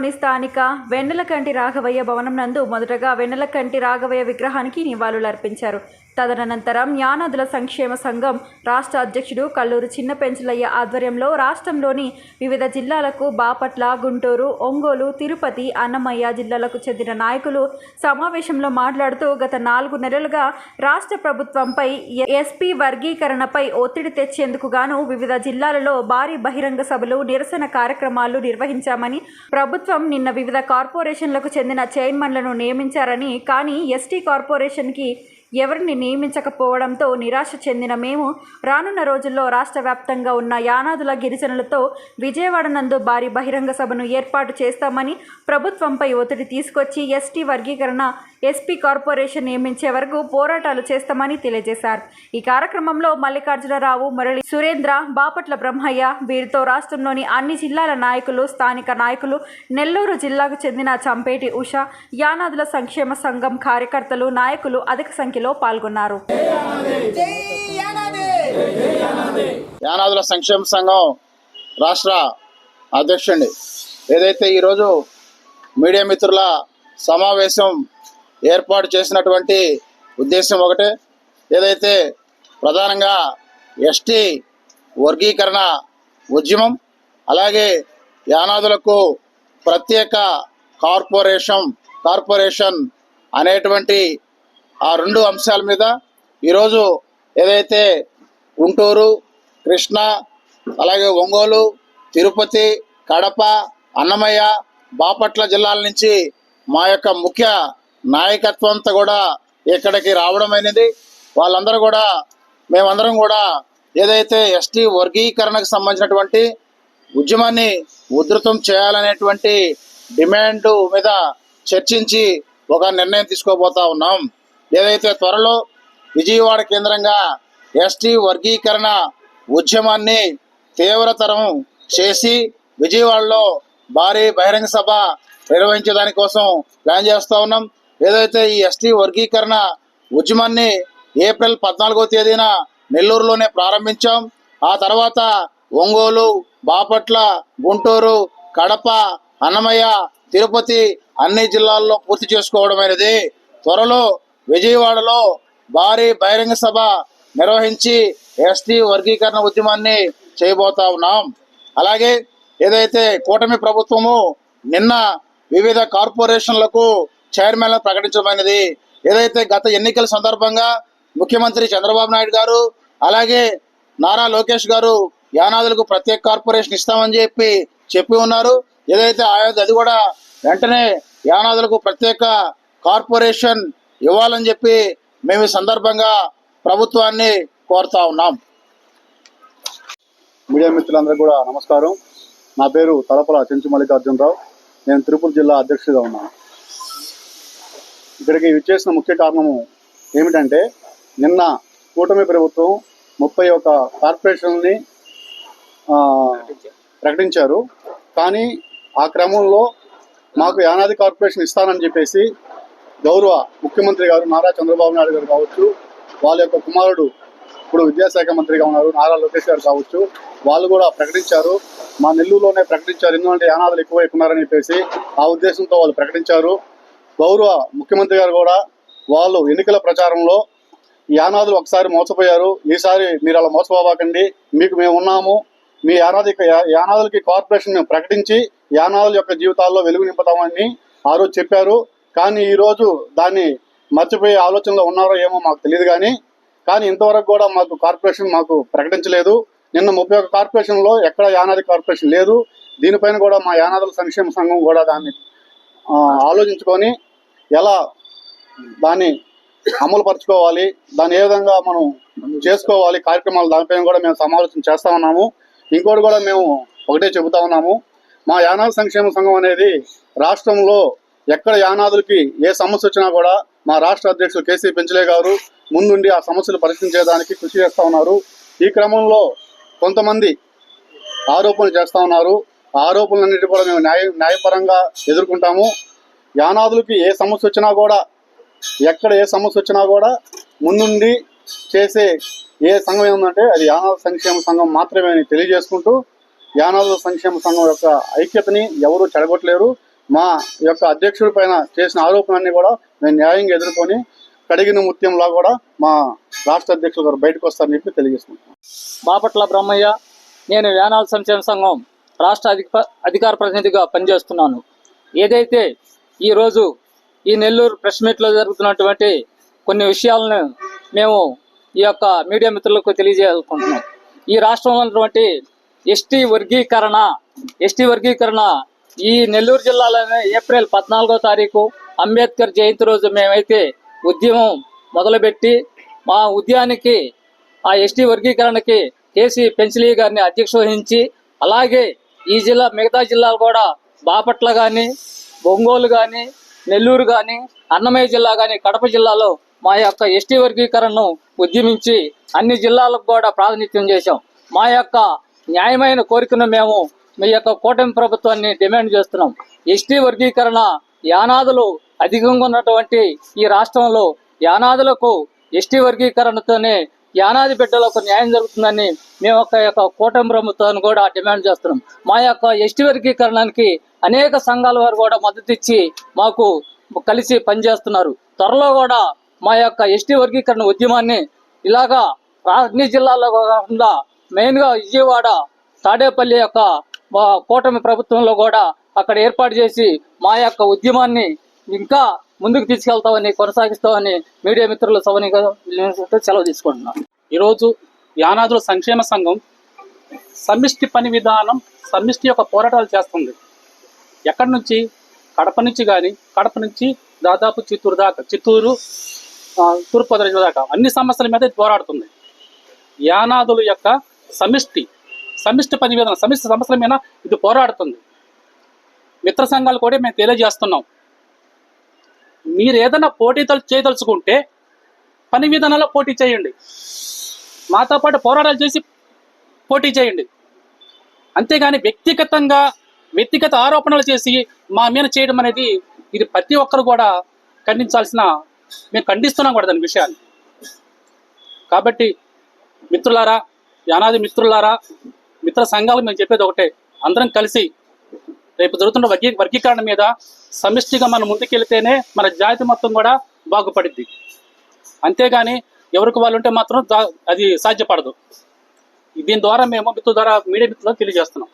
పట్టణంలోని స్థానిక వెన్నెలకంటి రాఘవయ్య భవనం నందు మొదటగా వెన్నెలకంటి రాఘవయ్య విగ్రహానికి నివాళులర్పించారు తదనంతరం యానాదుల సంక్షేమ సంఘం రాష్ట్ర అధ్యక్షుడు కల్లూరు చిన్న పెంచులయ్య ఆధ్వర్యంలో రాష్ట్రంలోని వివిధ జిల్లాలకు బాపట్ల గుంటూరు ఒంగోలు తిరుపతి అన్నమయ్య జిల్లాలకు చెందిన నాయకులు సమావేశంలో మాట్లాడుతూ గత నాలుగు నెలలుగా రాష్ట్ర ప్రభుత్వంపై ఎస్పీ వర్గీకరణపై ఒత్తిడి తెచ్చేందుకు గాను వివిధ జిల్లాలలో భారీ బహిరంగ సభలు నిరసన కార్యక్రమాలు నిర్వహించామని ప్రభుత్వ నిన్న వివిధ కార్పొరేషన్లకు చెందిన చైర్మన్లను నియమించారని కానీ ఎస్టీ కార్పొరేషన్కి ఎవరిని నియమించకపోవడంతో నిరాశ చెందిన మేము రానున్న రోజుల్లో రాష్ట్ర వ్యాప్తంగా ఉన్న యానాదుల గిరిజనులతో విజయవాడ నందు భారీ బహిరంగ సభను ఏర్పాటు చేస్తామని ప్రభుత్వంపై ఒత్తిడి తీసుకొచ్చి ఎస్టీ వర్గీకరణ ఎస్పీ కార్పొరేషన్ నియమించే వరకు పోరాటాలు చేస్తామని తెలియజేశారు. ఈ కార్యక్రమంలో మల్లికార్జునరావు మురళి సురేంద్ర బాపట్ల బ్రహ్మయ్య వీరితో రాష్ట్రంలోని అన్ని జిల్లాల నాయకులు స్థానిక నాయకులు నెల్లూరు జిల్లాకు చెందిన చంపేటి ఉష యానాదుల సంక్షేమ సంఘం కార్యకర్తలు నాయకులు అధిక సంఖ్యలో పాల్గొన్నారు. యానాదుల సంక్షేమ సంఘం రాష్ట్ర అధ్యక్షుడి. ఏదైతే ఈరోజు మీడియా మిత్రుల సమావేశం ఏర్పాటు చేసినటువంటి ఉద్దేశం ఒకటే ఏదైతే ప్రధానంగా ఎస్టీ వర్గీకరణ ఉద్యమం అలాగే యానాదులకు ప్రత్యేక కార్పొరేషన్ కార్పొరేషన్ అనేటువంటి ఆ రెండు అంశాల మీద ఈరోజు ఏదైతే గుంటూరు కృష్ణ అలాగే ఒంగోలు తిరుపతి కడప అన్నమయ్య బాపట్ల జిల్లాల నుంచి మా యొక్క ముఖ్య నాయకత్వంతో కూడా ఇక్కడికి రావడం అయినది. వాళ్ళందరూ కూడా మేమందరం కూడా ఏదైతే ఎస్టీ వర్గీకరణకు సంబంధించినటువంటి ఉద్యమాన్ని ఉధృతం చేయాలనేటువంటి డిమాండ్ మీద చర్చించి ఒక నిర్ణయం తీసుకోబోతా ఉన్నాం. ఏదైతే త్వరలో విజయవాడ కేంద్రంగా ఎస్టీ వర్గీకరణ ఉద్యమాన్ని తీవ్రతరం చేసి విజయవాడలో భారీ బహిరంగ సభ నిర్వహించే దానికోసం ప్లాన్ చేస్తూ ఉన్నాం. ఏదైతే ఈ ఎస్టీ వర్గీకరణ ఉద్యమాన్ని ఏప్రిల్ పద్నాలుగో తేదీన నెల్లూరులోనే ప్రారంభించాం. ఆ తర్వాత ఒంగోలు బాపట్ల గుంటూరు కడప అన్నమయ్య తిరుపతి అన్ని జిల్లాల్లో పూర్తి చేసుకోవడం అనేది త్వరలో విజయవాడలో భారీ బహిరంగ సభ నిర్వహించి ఎస్టీ వర్గీకరణ ఉద్యమాన్ని చేయబోతా ఉన్నాం. అలాగే ఏదైతే కూటమి ప్రభుత్వము నిన్న వివిధ కార్పొరేషన్లకు చైర్మన్లను ప్రకటించమైనది ఏదైతే గత ఎన్నికల సందర్భంగా ముఖ్యమంత్రి చంద్రబాబు నాయుడు గారు అలాగే నారా లోకేష్ గారు యానాదులకు ప్రత్యేక కార్పొరేషన్ ఇస్తామని చెప్పి చెప్పి ఉన్నారు. ఏదైతే ఆయా అది కూడా వెంటనే యానాదులకు ప్రత్యేక కార్పొరేషన్ ఇవ్వాలని చెప్పి మేము ఈ సందర్భంగా ప్రభుత్వాన్ని కోరుతా ఉన్నాం. మీడియా మిత్రులందరూ కూడా నమస్కారం. నా పేరు తలపల చెంచు మల్లికార్జునరావు. నేను తిరుపతి జిల్లా అధ్యక్షుడిగా ఉన్నాను. ఇక్కడికి విచ్చేసిన ముఖ్య కారణము ఏమిటంటే నిన్న కూటమి ప్రభుత్వం ముప్పై ఒక కార్పొరేషన్ని ప్రకటించారు. కానీ ఆ క్రమంలో మాకు యానాది కార్పొరేషన్ ఇస్తానని చెప్పేసి గౌరవ ముఖ్యమంత్రి గారు నారా చంద్రబాబు నాయుడు గారు కావచ్చు వాళ్ళ యొక్క కుమారుడు ఇప్పుడు విద్యాశాఖ మంత్రిగా ఉన్నారు నారా లోకేష్ గారు కావచ్చు వాళ్ళు కూడా ప్రకటించారు. మా నెల్లూరులోనే ప్రకటించారు ఎందుకంటే యానాదులు ఎక్కువ ఉన్నారని చెప్పేసి ఆ ఉద్దేశంతో వాళ్ళు ప్రకటించారు. గౌరవ ముఖ్యమంత్రి గారు కూడా వాళ్ళు ఎన్నికల ప్రచారంలో యానాదులు ఒకసారి మోసపోయారు ఈసారి మీరు అలా మోసపోబాకండి మీకు మేము ఉన్నాము. మీ యానాది యానాదులకి కార్పొరేషన్ మేము ప్రకటించి యానాదుల యొక్క జీవితాల్లో వెలుగు నింపుతామని ఆ రోజు చెప్పారు. కానీ ఈరోజు దాన్ని మర్చిపోయే ఆలోచనలో ఉన్నారో ఏమో మాకు తెలియదు కానీ కానీ ఇంతవరకు కూడా మాకు కార్పొరేషన్ మాకు ప్రకటించలేదు. నిన్న ముప్పై ఒక్క కార్పొరేషన్లో ఎక్కడ యానాది కార్పొరేషన్ లేదు. దీనిపైన కూడా మా యానాదుల సంక్షేమ సంఘం కూడా దాన్ని ఆలోచించుకొని ఎలా దాన్ని అమలు పరచుకోవాలి దాన్ని ఏ విధంగా మనం చేసుకోవాలి కార్యక్రమాలు దానిపైన కూడా మేము సమాలోచన చేస్తా ఉన్నాము. ఇంకోటి కూడా మేము ఒకటే చెబుతా ఉన్నాము. మా యానాది సంక్షేమ సంఘం అనేది రాష్ట్రంలో ఎక్కడ యానాదులకి ఏ సమస్య వచ్చినా కూడా మా రాష్ట్ర అధ్యక్షులు కేసీ పెంచలే గారు ముందుండి ఆ సమస్యలు పరిష్కరించేదానికి కృషి చేస్తూ ఉన్నారు. ఈ క్రమంలో కొంతమంది ఆరోపణలు చేస్తూ ఉన్నారు. ఆరోపణలన్నిటి కూడా మేము న్యాయ న్యాయపరంగా ఎదుర్కొంటాము. యానాదులకి ఏ సమస్య వచ్చినా కూడా ఎక్కడ ఏ సమస్య వచ్చినా కూడా ముందుండి చేసే ఏ సంఘం ఏంటంటే అది యానాద సంక్షేమ సంఘం మాత్రమే అని తెలియజేసుకుంటూ యానాదుల సంక్షేమ సంఘం యొక్క ఐక్యతని ఎవరూ చెడగొట్టలేరు. మా యొక్క అధ్యక్షుడి పైన చేసిన ఆరోపణలన్నీ కూడా మేము న్యాయంగా ఎదుర్కొని కడిగిన ముత్యంలా కూడా మా రాష్ట్ర అధ్యక్షులు గారు బయటకు వస్తారని చెప్పి తెలియజేసుకుంటున్నాం బాపట్ల బ్రహ్మయ్య నేను వేనాల సంక్షేమ సంఘం రాష్ట్ర అధిక అధికార ప్రతినిధిగా పనిచేస్తున్నాను. ఏదైతే ఈరోజు ఈ నెల్లూరు ప్రెస్ మీట్లో జరుగుతున్నటువంటి కొన్ని విషయాలను మేము ఈ యొక్క మీడియా మిత్రులకు తెలియజేయాలనుకుంటున్నాం. ఈ రాష్ట్రంలో ఉన్నటువంటి ఎస్టీ వర్గీకరణ ఎస్టీ వర్గీకరణ ఈ నెల్లూరు జిల్లాలోనే ఏప్రిల్ పద్నాలుగో తారీఖు అంబేద్కర్ జయంతి రోజు మేమైతే ఉద్యమం మొదలుపెట్టి మా ఉద్యానికి ఆ ఎస్టీ వర్గీకరణకి కేసీ పెన్సిలీ గారిని అధ్యక్ష వహించి అలాగే ఈ జిల్లా మిగతా జిల్లాలు కూడా బాపట్ల కానీ ఒంగోలు కానీ నెల్లూరు కానీ అన్నమయ్య జిల్లా కానీ కడప జిల్లాలో మా యొక్క ఎస్టీ వర్గీకరణను ఉద్యమించి అన్ని జిల్లాలకు కూడా ప్రాతినిధ్యం చేశాం. మా యొక్క న్యాయమైన కోరికను మేము మీ యొక్క కూటమి ప్రభుత్వాన్ని డిమాండ్ చేస్తున్నాం. ఎస్టీ వర్గీకరణ యానాదులు అధికంగా ఉన్నటువంటి ఈ రాష్ట్రంలో యానాదులకు ఎస్టీ వర్గీకరణతోనే యానాది బిడ్డలకు న్యాయం జరుగుతుందని మేము ఒక యొక్క కూటమి ప్రభుత్వాన్ని కూడా డిమాండ్ చేస్తున్నాం. మా యొక్క ఎస్టీ వర్గీకరణానికి అనేక సంఘాల వారు కూడా మద్దతు ఇచ్చి మాకు కలిసి పనిచేస్తున్నారు. త్వరలో కూడా మా యొక్క ఎస్టీ వర్గీకరణ ఉద్యమాన్ని ఇలాగా అన్ని జిల్లాల్లో కాకుండా మెయిన్గా విజయవాడ తాడేపల్లి యొక్క కూటమి ప్రభుత్వంలో కూడా అక్కడ ఏర్పాటు చేసి మా యొక్క ఉద్యమాన్ని ఇంకా ముందుకు తీసుకెళ్తామని కొనసాగిస్తామని మీడియా మిత్రులు సవనిగా సెలవు తీసుకుంటున్నాను ఈరోజు యానాదుల సంక్షేమ సంఘం సమిష్టి పని విధానం సమిష్టి యొక్క పోరాటాలు చేస్తుంది. ఎక్కడి నుంచి? కడప నుంచి కానీ కడప నుంచి దాదాపు చిత్తూరు దాకా చిత్తూరు తూర్పు దాకా. అన్ని సమస్యల మీద పోరాడుతుంది. యానాదుల యొక్క సమిష్టి సమిష్టి పని విధానం సమిష్టి సమస్యల మీద ఇది పోరాడుతుంది. మిత్ర సంఘాలు కూడా మేము తెలియజేస్తున్నాం. మీరు ఏదైనా పోటీ తలు చేయదలుచుకుంటే పని విధానంలో పోటీ చేయండి. మాతో పాటు పోరాటాలు చేసి పోటీ చేయండి. అంతేగాని వ్యక్తిగతంగా వ్యక్తిగత ఆరోపణలు చేసి మా మీద చేయడం అనేది ఇది ప్రతి ఒక్కరు కూడా ఖండించాల్సిన మేము ఖండిస్తున్నాం కూడా దాని విషయాన్ని. కాబట్టి మిత్రులారా యానాది మిత్రులారా మిత్ర సంఘాలు మేము చెప్పేది ఒకటే. అందరం కలిసి రేపు జరుగుతున్న వర్గీ వర్గీకరణ మీద సమిష్టిగా మనం ముందుకెళ్తేనే మన జాతి మొత్తం కూడా బాగుపడిద్ది. అంతేగాని ఎవరికి వాళ్ళు ఉంటే మాత్రం అది సాధ్యపడదు. దీని ద్వారా మేము మిత్రుల ద్వారా మీడియా మిత్రులకు తెలియజేస్తున్నాం.